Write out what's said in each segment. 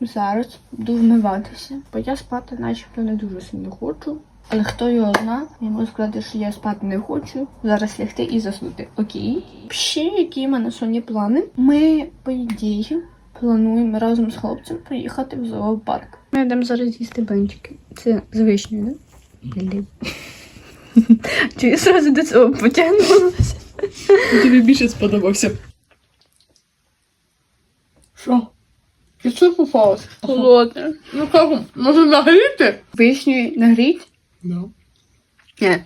зараз буду вмиватися, бо я спати начебто не дуже сильно хочу. Але хто його зна, я можу сказати, що я спати не хочу. Зараз лягти і заснути. Окей. Ще які в мене сьогодні плани? Ми, по ідеї, плануємо разом з хлопцем поїхати в зоопарк. Ми йдемо зараз їсти банчики. Це з вишнею, да? Блін. Чи я зразу до цього потягнулася? Тобі більше сподобався. Що? І що попалось? Холодне. Ну как, може нагріти? Вишню нагріть? Да. Ні.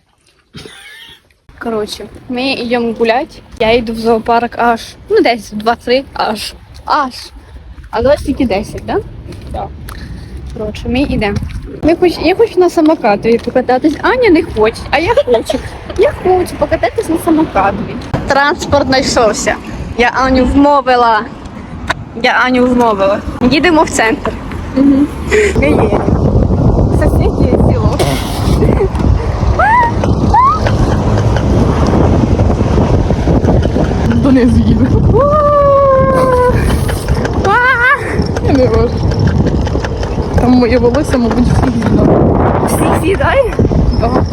Коротше, ми йдемо гуляти. Я йду в зоопарк аж, ну десь в 2-3, аж. Аж. А вас тільки 10, так? Так. Коротше, ми йдемо. Ми хоч, я хочу на самокатові покататись. Аня не хоче, а я хочу. Я хочу покататись на самокатові. Транспорт знайшовся. Я Аню вмовила. Я Аню вмовила. Їдемо в центр. Угу. Сусіднє село. Донизу їду. Я не можу. Там моє волосся, мабуть, всіх з'їдало. Всіх з'їдає? Да.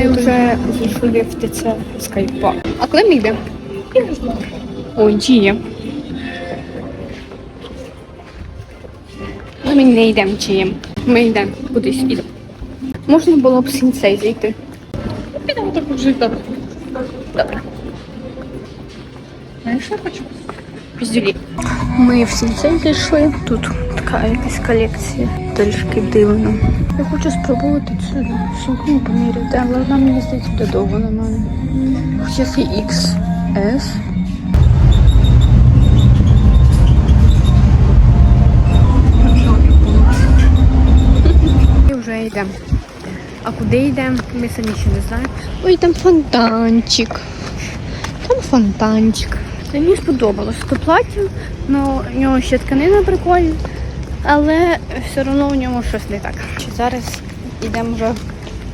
Ми вже зійшли в ТЦ Скайпа. А коли ми йдемо? Ой, чиє. Ну, ми не йдемо чиєм. Ми йдемо кудись йдемо. Можна було б сінцей зайти. Підемо так вже. Добре. Знаєш, що я хочу? Піздюлі. Ми в сінцей зайшли. Тут така якась колекція. Трішки дивно. Я хочу спробувати цю сумку поміряти, але вона мені здається буде довго на мене. Хоча це XS. Куди йдемо, ми самі ще не знаємо. Ой, там фонтанчик. Там фонтанчик. Та Мені сподобалось то плаття, ну в нього ще тканина прикольна, але все одно в ньому щось не так. Чи зараз йдемо вже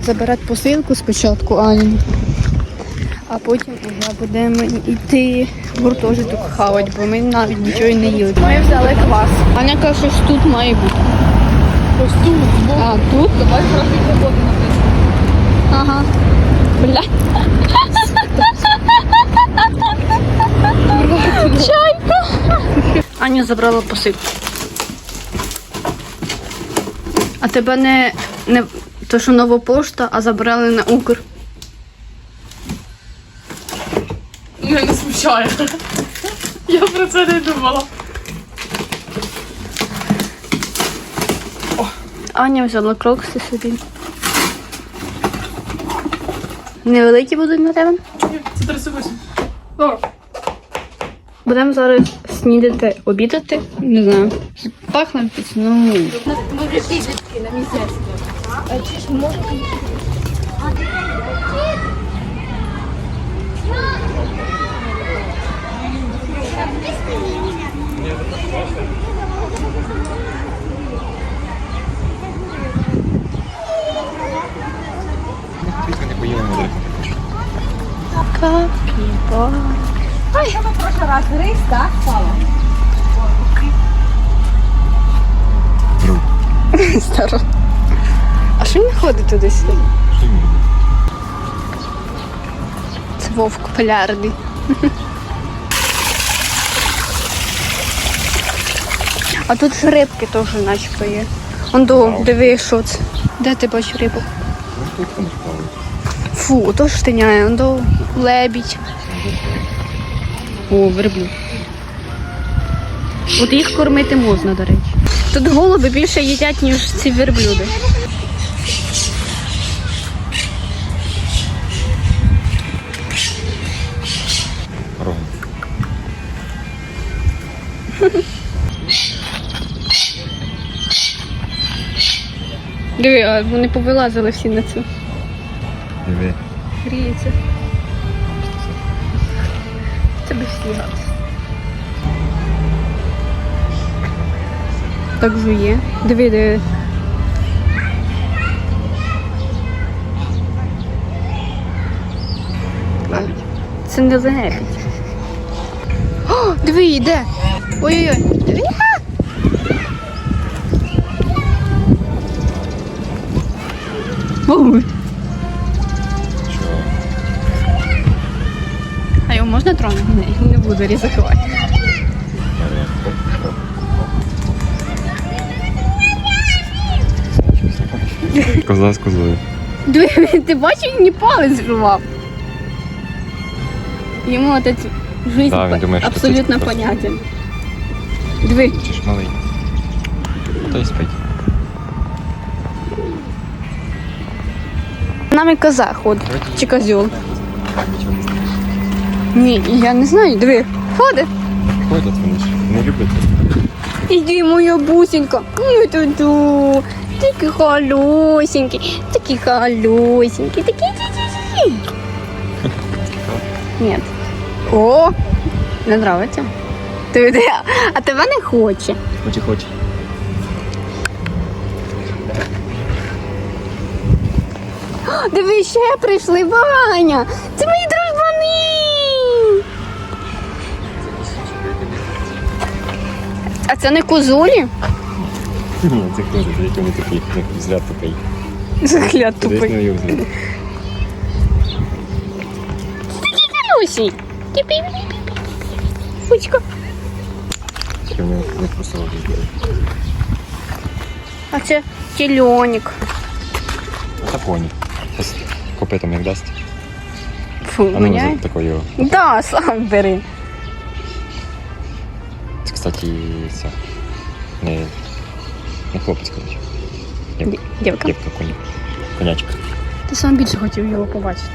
забирати посилку спочатку Ані, а потім вже будемо йти в гуртожиток хавати, бо ми навіть нічого не їли. Ми взяли квас. Аня каже, що тут має бути. Ось тут. А тут? Давай трохи погоди напишемо. Ага. Бля. Чайка. Аня забрала посилку. А тебе не, не то, що нова пошта, а забрали на Укр. Мене не смущає. Я про це не думала. Аня взяла крокси собі. Невеликі будуть на тебе. Ні, Це 38. Добре. Будемо зараз снідати, обідати. Не знаю. Пахне А ну. ж не Що він ходить туди сюди? Це вовк полярний. А тут ж рибки теж начебто є. Он до, диви, що це. Де ти бачиш там спали. Фу, то штиняє, он до лебідь. О, верблюд. От їх кормити можна, до речі. Тут голуби більше їдять, ніж ці верблюди. Диви, а вони повилазили всі на цю. Диви. Гріється. Це би всі. Так жує. Диви, диви. Це не лебідь. Диви, йде. Ой-ой-ой. Диви. А! Ой. Що? А його можна тронути? Ні, не буду ризикувати. Коза з козою. Диви, ти бачив, він не палець жував. Йому от жизнь Да, він думає, що абсолютно просто. понятен. Диви. Чи ж малий? А й спить. Нами коза ходить. Чи козьол. Ні, я не знаю, диви. Ходить. Ходять вони ж. Не люблять. Іди, моя бусинка. Ну туду. Такий холосенький, такий холосенький, такий ті Ні. О, не нравиться. Ти, а тебе не хоче. Хоче, хоче. Диви, ще прийшли, Ваня. Це мої дружбани. А це не козулі? Ні, це коза, які вони такі, як взгляд такий. Десь тупий. взгляд. Люсі. Пучка. Вони не просто. А це тільонік. Та поні. Копитом як дасть. Фу, А ну, воняє? такою. Да, сам бери. Це, кстати, це. Не, не хлопець, коротше. Ді- Дівка. Дівка коні. Конячка. Ти сам більше хотів його побачити.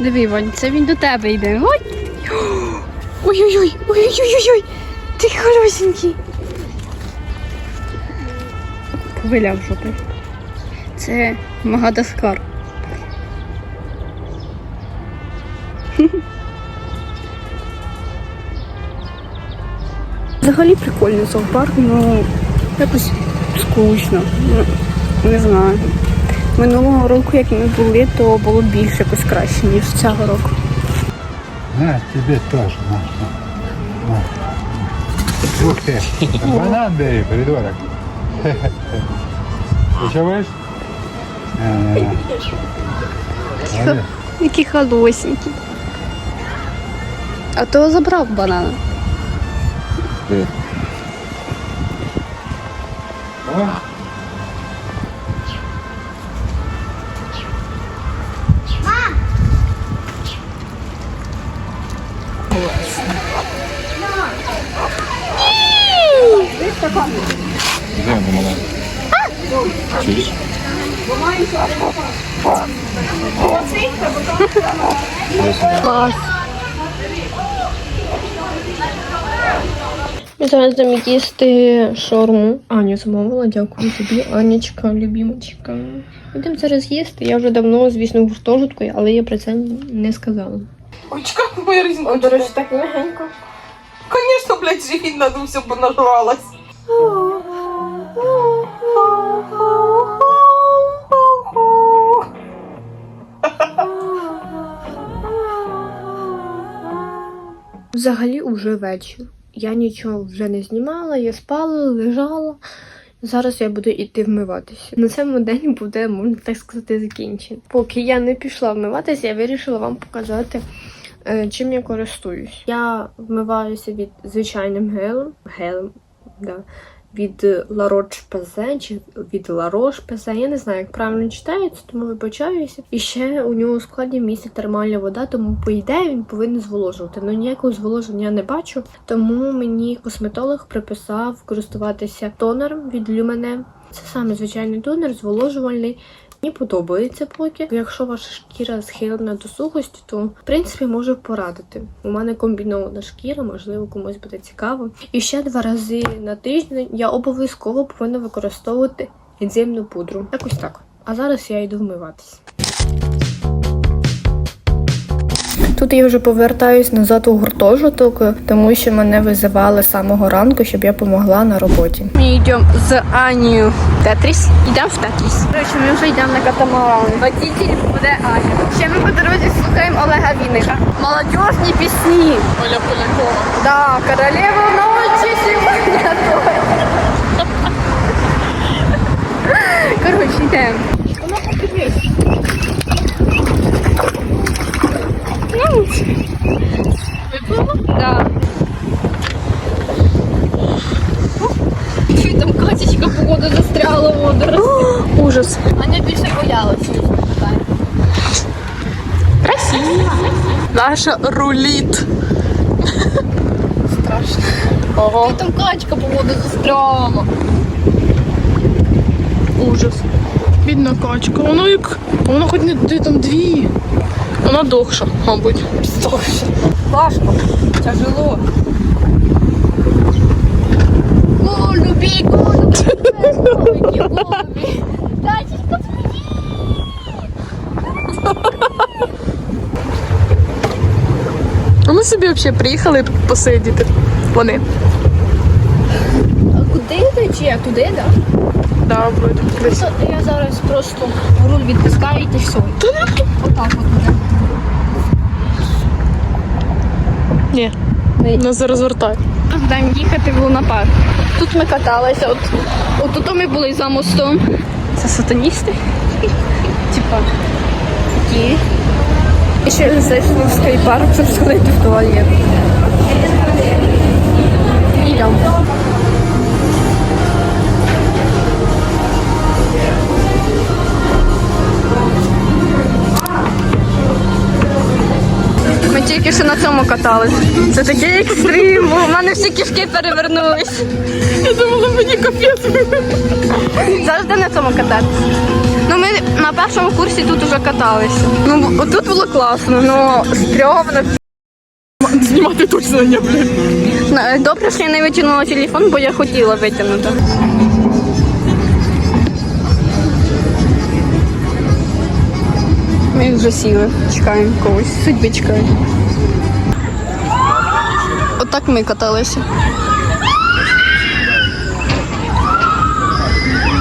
Диви, Вань, це він до тебе йде. Ой! Ой-ой-ой! Ой-ой-ой! Ти хорошенький. Виляв жопи. Це Магадаскар. Взагалі прикольний зоопарк, ну якось скучно. Ну, не знаю. Минулого року, як ми були, то було більше якось краще, ніж цього року. На, тебе тоже. На, на, на. Ух ты. Банан бери, придурок. Ты что Молодец. Який холосенький. А то забрав банана. О, Де вона мала? Чуєш? Клас. Ми зараз будемо їсти шорму. Аню замовила, дякую тобі, Анечка, любімочка. Будемо зараз їсти. Я вже давно, звісно, в гуртожитку, але я про це не сказала. Очка моя різинка. До речі, так мягенько. Конечно, блядь, живіт надувся, бо нажралась. Взагалі уже вечір. Я нічого вже не знімала, я спала, лежала. Зараз я буду йти вмиватися. На цьому день буде, можна так сказати, закінчений. Поки я не пішла вмиватися, я вирішила вам показати, е, чим я користуюсь. Я вмиваюся від звичайним гелем. Гелем, да. Від La Roche-Posay чи від La Roche-Posay. Я не знаю, як правильно читається, тому вибачаюся. І ще у нього у складі місця термальна вода, тому по ідеї він повинен зволожувати. Ну ніякого зволоження не бачу. Тому мені косметолог приписав користуватися тонером від Lumene. Це саме звичайний тонер, зволожувальний. Мені подобається поки. Якщо ваша шкіра схилена до сухості, то в принципі можу порадити. У мене комбінована шкіра, можливо, комусь буде цікаво. І ще два рази на тиждень я обов'язково повинна використовувати ензимну пудру. Якось так. А зараз я йду вмиватися. Тут я вже повертаюсь назад у гуртожиток, тому що мене визивали з самого ранку, щоб я помогла на роботі. Ми йдемо з Анією в Тетріс. Йдемо в Тетріс. Короче, ми вже йдемо на катамаран. Водитель буде Аня. Ще ми по дорозі слухаємо Олега Вінника. Молодіжні пісні. Оля Полякова. Да, королева сегодня тоже. Короче, йдемо. Да. Там Катечка погода застряла в водорості. Ужас. Аня більше боялася. Красиво. Наша руліт. Страшно. Ого. Там качка погода застряла. Ужас. Бідна качка. Вона як. Вона хоч не там дві. Вона дохша, мабуть. Важко, тяжело. Голубі, голубі, голубі, голубі. А ми собі взагалі приїхали посидіти. Вони. а куди йти? Чи як туди, да? Да, вроде. Я зараз просто руль відпускаю і ти все. Отак от буде. Ні. Нас зараз вертає. Будемо їхати в лунопарк. Тут ми каталися, от, от тут ми були за мостом. Це сатаністи? Типа такі. І ще зайшли в скайпарк, щоб сходити в туалет. Йдемо. Ми тільки що на цьому катались. Це такий екстрим, в мене всі кишки перевернулись. Я думала, мені капець. Завжди на цьому кататися. Ну, ми на першому курсі тут уже каталися. Ну, отут було класно, ну стрьомно. Знімати точно не, блядь. Добре, що я не витягнула телефон, бо я хотіла витягнути. Ми вже сіли, чекаємо когось. Судьби чекають. Отак ми каталися.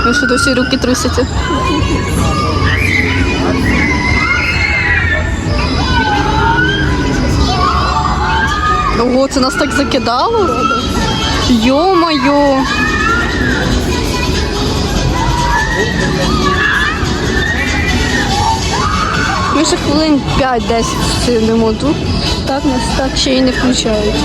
Ви що досі руки трусите? Ого, це нас так закидало? Йо-моє! Ми ще хвилин 5-10 сидимо тут. Так нас так ще й не включають.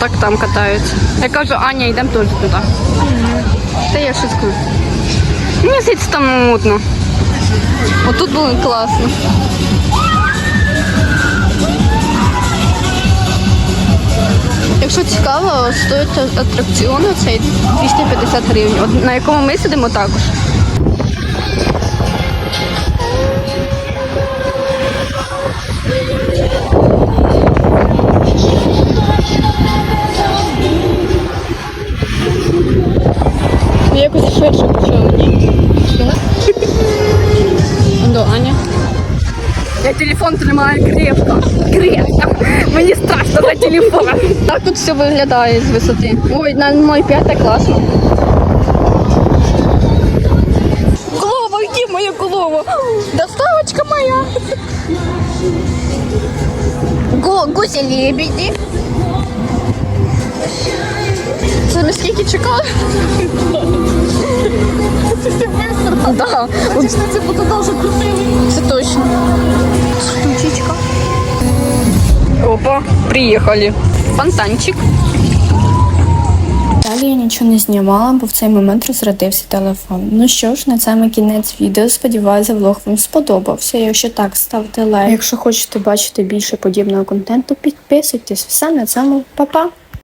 Так там катаються. Я кажу, Аня, йдемо теж туди. Та я шуткую. Здається, там мутно. Отут було класно. Якщо цікаво, стоїть атракціон цей 250 гривень. На якому ми сидимо також. Якось швидше почали. До Аня. Я телефон тримаю крепко. Крепко. Мені страшно за телефон. Так тут все виглядає з висоти. Ой, на мой п'ятий класно. Голова, где моя голова? Доставочка моя. Го, гуси лебеди. Це ми скільки чекали? Да. От це буде дуже крутили. Це точно. Штучечка. Опа, приїхали. Фонтанчик. Далі я нічого не знімала, бо в цей момент розрядився телефон. Ну що ж, на цьому кінець відео. Сподіваюся, влог вам сподобався. Якщо так, ставте лайк. Якщо хочете бачити більше подібного контенту, підписуйтесь. Все на цьому, Па-па!